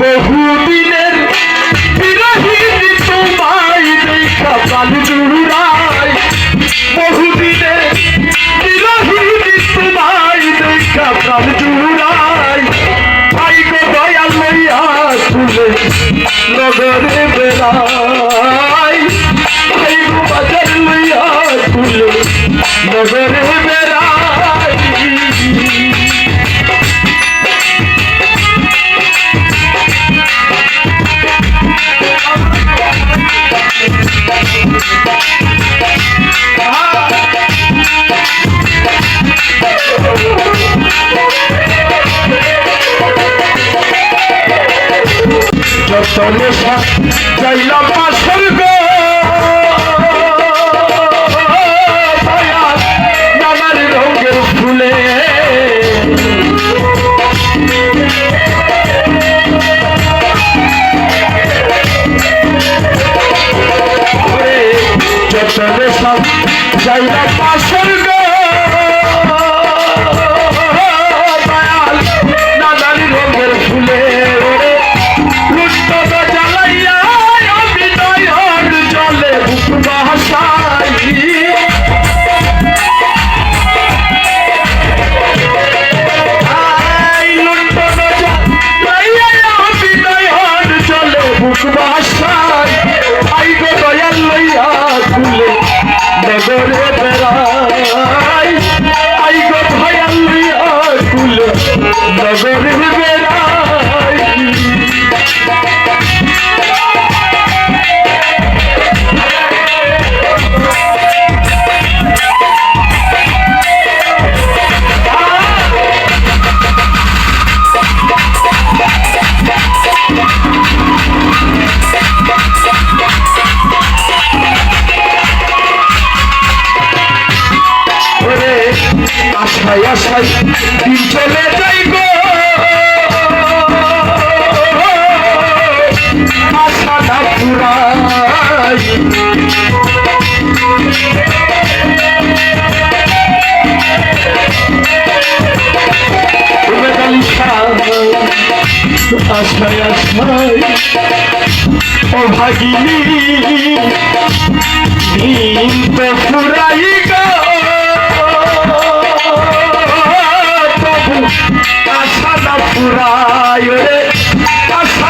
বহুদিনের বিরহীন তোমায় দেখা প্রাণ জুড়াই বহুদিনের বিরহীন তোমায় দেখা প্রাণ জুড়াই ভাই গো বাজার লইয়া তুলে নগরে বেড়াই যতনে চাইলাম পাশর আশায় আশায় চলে যাই গো। আশাটা পুরাই ভাগিনী দিন ফুরাই গো। আশা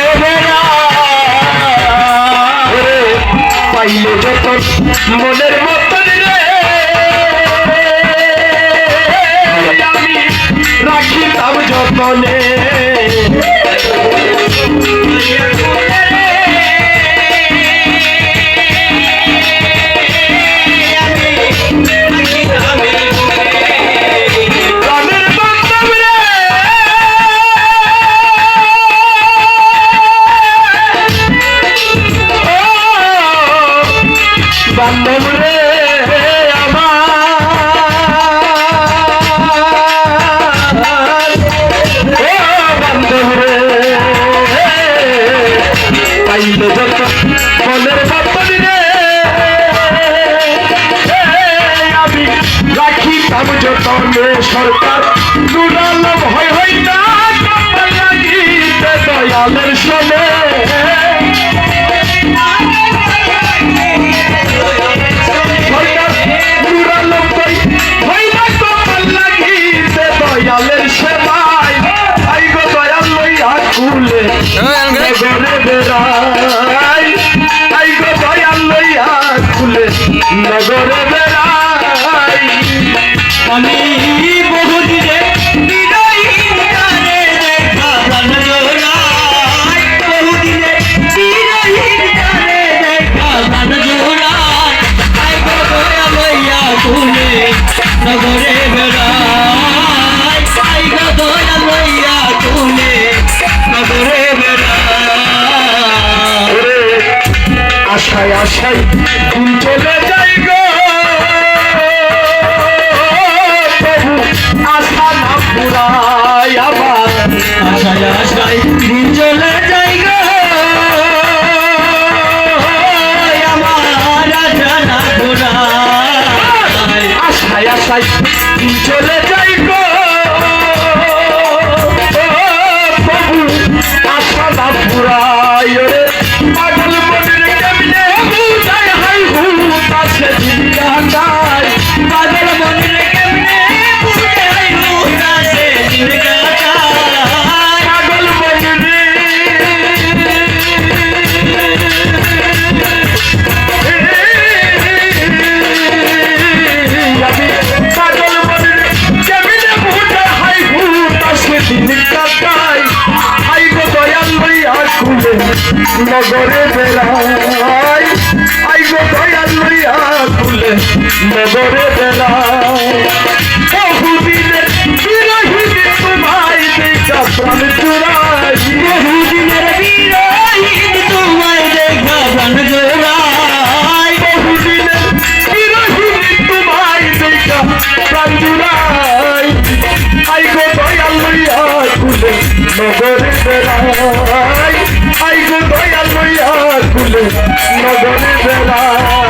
পাইলে যত মনের মতন আমি রাখিতাম যতনে। বান্ধব রে পাইলে যত মনের বান্ধব রে আমি সরকার নুরাল ভয় হই না দয়ালের লইয়া বেড়াই আই গো দয়াল লইয়া খুলে নগরে বেড়াই আমি আশায় দিন চলে যাই আশা না পুরাই চলে যাই গো। আমার আশায় দিন চলে যাই গো। আশা না দিন নগরে বেড়াই বহুদিনের বিরহিনী তোমায় দেখা প্রাণ চুরাই। বহুদিনের বিরহীন তোমায় দেখা প্রাণ জোড়ায়। বহুদিনের বিরহিনী তোমায় দেখা প্রাণ চুরাই। আই গো দয়াল লইয়া খুলে নগরে বেড়াই আই গো দয়াল লইয়া খুলে নগরে বেড়াই